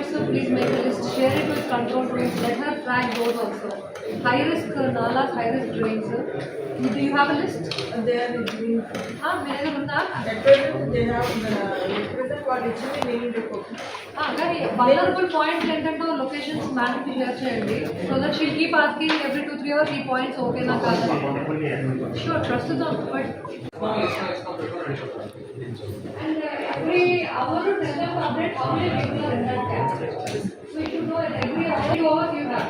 risk points, so please make a list, share it with control rooms, let her track those also. High risk uh, nalas, high risk drains, sir. Do you have a list? They are doing, Ah, మీ దగ్గర ఉందా? at present they have, uh, at present వాళ్ళు ఇచ్చింది నేను report. Ah, కానీ vulnerable points ఏంటంటే locations madam కి share చేయండి so that she keep asking every two three hours ఈ పాయింట్స్ ఓకేనా కాదని షూర్ ప్రస్తుతం but and every hour tell them update how many people are in that camp so you should know every hour you hour you have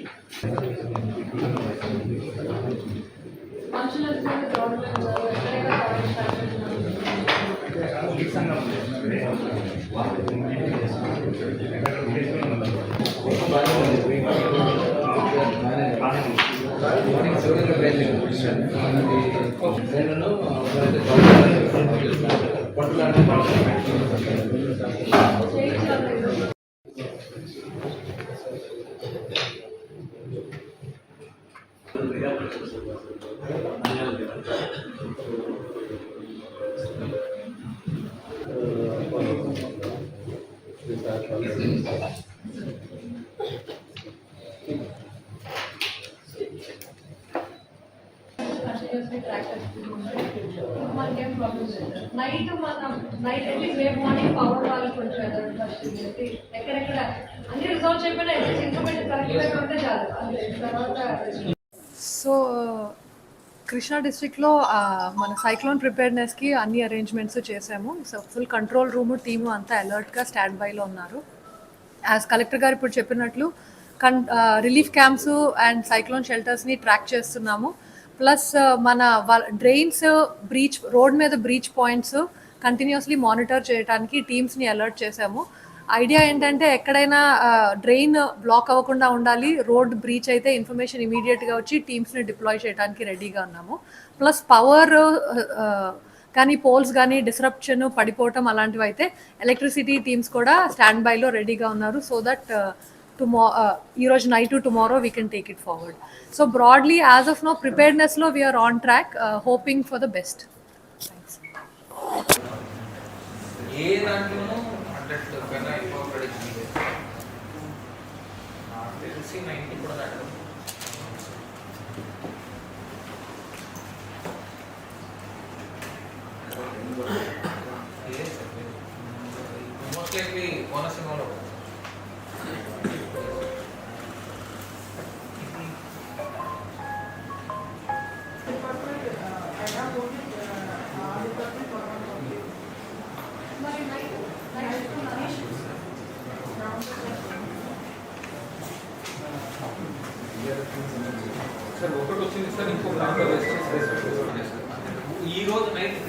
రోడ్లు పట్టులాంటి continuously track మనకేం problem లేదు night మనం night at least రేపు morning power వాళ్ళకి కొంచెం ఎదురు ఎక్కడెక్కడ అన్ని రిజాల్వ్ చెప్పినా అట్లీస్ట్ ఇన్ఫర్మేషన్ కరెక్ట్గా ఉంటే చాలు. తర్వాత సో కృష్ణా డిస్ట్రిక్ట్లో మన సైక్లోన్ ప్రిపేర్నెస్కి అన్ని అరేంజ్మెంట్స్ చేసాము. So full control room team అంతా అలర్ట్గా స్టాండ్ బైలో ఉన్నారు. యాజ్ కలెక్టర్ గారు ఇప్పుడు చెప్పినట్లు కన్ రిలీఫ్ క్యాంప్స్ అండ్ సైక్లోన్ షెల్టర్స్ని ట్రాక్ చేస్తున్నాము. ప్లస్ మన డ్రైన్స్ బ్రీచ్ రోడ్ మీద బ్రీచ్ పాయింట్స్ కంటిన్యూస్లీ మానిటర్ చేయడానికి టీమ్స్ని అలర్ట్ చేసాము. ఐడియా ఏంటంటే ఎక్కడైనా డ్రైన్ బ్లాక్ అవ్వకుండా ఉండాలి రోడ్ బ్రీచ్ అయితే ఇన్ఫర్మేషన్ ఇమీడియట్గా వచ్చి టీమ్స్ని డిప్లాయ్ చేయడానికి రెడీగా ఉన్నాము. ప్లస్ పవర్ కానీ పోల్స్ కానీ డిస్రప్షన్ పడిపోవటం అలాంటివి అయితే ఎలక్ట్రిసిటీ టీమ్స్ కూడా స్టాండ్ బైలో రెడీగా ఉన్నారు. సో దట్ టుమో ఈరోజు night tomorrow we can take it forward. So broadly as of now ప్రిపేర్నెస్లో we are on track hoping for the best. Thanks కోనసీమలో ఒకటి వచ్చింది దాంట్లో ఈ రోజు నైట్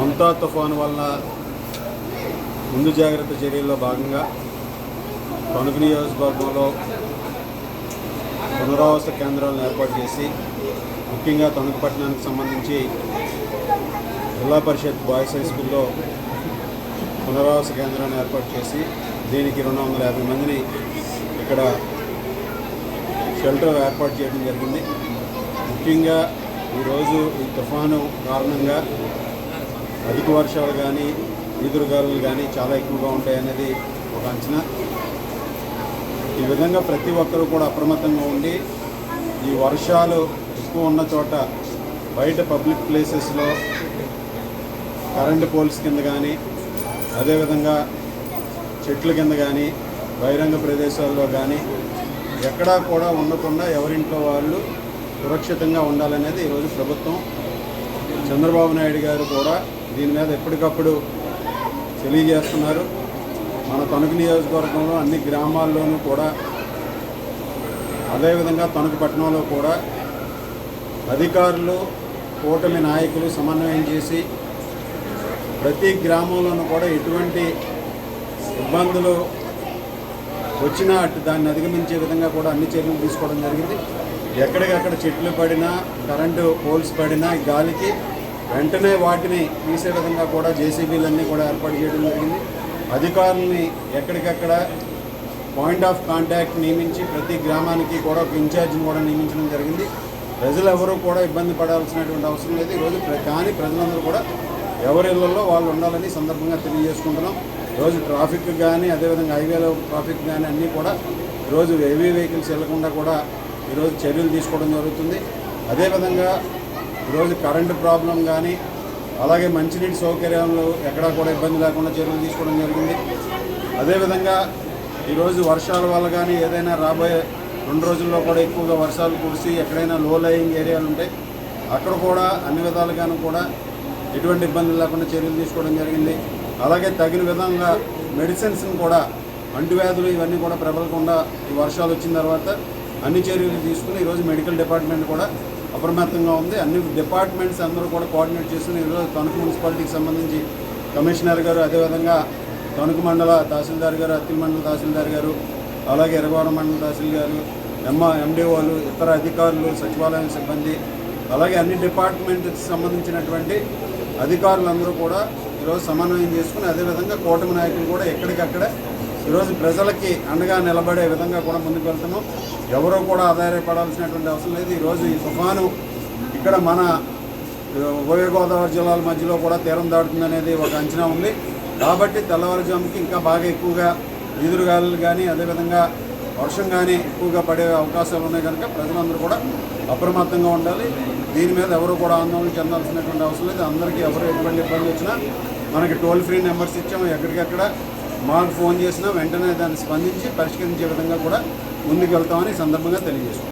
మొంతా తుఫాను వల్ల ముందు జాగ్రత్త చర్యల్లో భాగంగా తణుకు నియోజకవర్గంలో పునరావాస కేంద్రాలను ఏర్పాటు చేసి ముఖ్యంగా తణుకు పట్టణానికి సంబంధించి జిల్లా పరిషత్ బాయ్స్ హై స్కూల్లో పునరావాస కేంద్రాన్ని ఏర్పాటు చేసి దీనికి రెండు వందల యాభై మందిని ఇక్కడ షెల్టర్ ఏర్పాటు చేయడం జరిగింది. ముఖ్యంగా ఈరోజు ఈ తుఫాను కారణంగా అధిక వర్షాలు కానీ ఈదురుగాలు కానీ చాలా ఎక్కువగా ఉంటాయనేది ఒక అంచనా. ఈ విధంగా ప్రతి ఒక్కరూ కూడా అప్రమత్తంగా ఉండి ఈ వర్షాలు ఎక్కువ ఉన్న చోట బయట పబ్లిక్ ప్లేసెస్లో కరెంటు పోల్స్ కింద కానీ అదేవిధంగా చెట్ల కింద కానీ బహిరంగ ప్రదేశాల్లో కానీ ఎక్కడా కూడా ఉండకుండా ఎవరింట్లో వాళ్ళు సురక్షితంగా ఉండాలనేది ఈరోజు ప్రభుత్వం. చంద్రబాబు నాయుడు గారు కూడా దీని మీద ఎప్పటికప్పుడు తెలియజేస్తున్నారు. మన తణుకు నియోజకవర్గంలో అన్ని గ్రామాల్లోనూ కూడా అదేవిధంగా తణుకు పట్టణంలో కూడా అధికారులు కూటమి నాయకులు సమన్వయం చేసి ప్రతి గ్రామంలోనూ కూడా ఎటువంటి ఇబ్బందులు వచ్చినా అటు దాన్ని అధిగమించే విధంగా కూడా అన్ని చర్యలు తీసుకోవడం జరిగింది. ఎక్కడికక్కడ చెట్లు పడినా కరెంటు పోల్స్ పడినా గాలికి వెంటనే వాటిని తీసే విధంగా కూడా జేసీబీలన్నీ కూడా ఏర్పాటు చేయడం జరిగింది. అధికారుల్ని ఎక్కడికక్కడ పాయింట్ ఆఫ్ కాంటాక్ట్ నియమించి ప్రతి గ్రామానికి కూడా ఒక ఇన్ఛార్జిని కూడా నియమించడం జరిగింది. ప్రజలు ఎవరు కూడా ఇబ్బంది పడాల్సినటువంటి అవసరం లేదు. ఈరోజు ప్ర- కానీ ప్రజలందరూ కూడా ఎవరి ఇళ్ళలో వాళ్ళు ఉండాలని సందర్భంగా తెలియజేసుకుంటున్నాం. ఈరోజు ట్రాఫిక్ కానీ అదేవిధంగా హైవేలో ట్రాఫిక్ కానీ అన్నీ కూడా ఈరోజు హెవీ వెహికల్స్ వెళ్ళకుండా కూడా ఈరోజు చర్యలు తీసుకోవడం జరుగుతుంది. అదేవిధంగా ఈరోజు కరెంటు ప్రాబ్లం కానీ అలాగే మంచినీటి సౌకర్యాలు ఎక్కడా కూడా ఇబ్బంది లేకుండా చర్యలు తీసుకోవడం జరిగింది. అదేవిధంగా ఈరోజు వర్షాల వల్ల కానీ ఏదైనా రాబోయే రెండు రోజుల్లో కూడా ఎక్కువగా వర్షాలు కురిసి ఎక్కడైనా లో లయింగ్ ఏరియాలు ఉంటాయి అక్కడ కూడా అన్ని విధాలుగాను కూడా ఎటువంటి ఇబ్బందులు లేకుండా చర్యలు తీసుకోవడం జరిగింది. అలాగే తగిన విధంగా మెడిసిన్స్ని కూడా అంటువ్యాధులు ఇవన్నీ కూడా ప్రబలకుండా ఈ వర్షాలు వచ్చిన తర్వాత అన్ని చర్యలు తీసుకుని ఈరోజు మెడికల్ డిపార్ట్మెంట్ కూడా అప్రమత్తంగా ఉంది. అన్ని డిపార్ట్మెంట్స్ అందరూ కూడా కోఆర్డినేట్ చేసుకుని ఈరోజు తణుకు మున్సిపాలిటీకి సంబంధించి కమిషనర్ గారు అదేవిధంగా తణుకు మండల తహసీల్దార్ గారు అత్తిల్ మండల తహసీల్దార్ గారు అలాగే ఎరగవరం మండల తహసీల్ గారు ఎమ్మ ఎండిఓలు ఇతర అధికారులు సచివాలయం సిబ్బంది అలాగే అన్ని డిపార్ట్మెంట్కి సంబంధించినటువంటి అధికారులందరూ కూడా ఈరోజు సమన్వయం చేసుకుని అదేవిధంగా కూటమి నాయకులు కూడా ఎక్కడికక్కడే ఈరోజు ప్రజలకి అండగా నిలబడే విధంగా కూడా ముందుకు వెళ్తున్నాం. ఎవరో కూడా ఆధారపడాల్సినటువంటి అవసరం లేదు. ఈరోజు ఈ తుఫాను ఇక్కడ మన ఉభయ గోదావరి జిల్లాల మధ్యలో కూడా తీరం దాటుతుందనేది ఒక అంచనా ఉంది. కాబట్టి తెల్లవారుజాముకి ఇంకా బాగా ఎక్కువగా ఈదురుగాలు కానీ అదేవిధంగా వర్షం కానీ ఎక్కువగా పడే అవకాశాలు ఉన్నాయి కనుక ప్రజలందరూ కూడా అప్రమత్తంగా ఉండాలి. దీని మీద ఎవరు కూడా ఆందోళన చెందాల్సినటువంటి అవసరం లేదు. అందరికీ ఎవరు ఎటువంటి ఇబ్బంది వచ్చినా మనకి టోల్ ఫ్రీ నెంబర్స్ ఇచ్చాము ఎక్కడికక్కడ. మాకు ఫోన్ చేసినా వెంటనే దాన్ని స్పందించి పరిష్కరించే విధంగా కూడా ముందుకు వెళ్తామని సందర్భంగా తెలియజేస్తాం